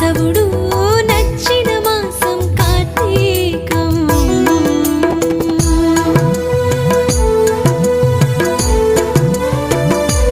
కేశవుడు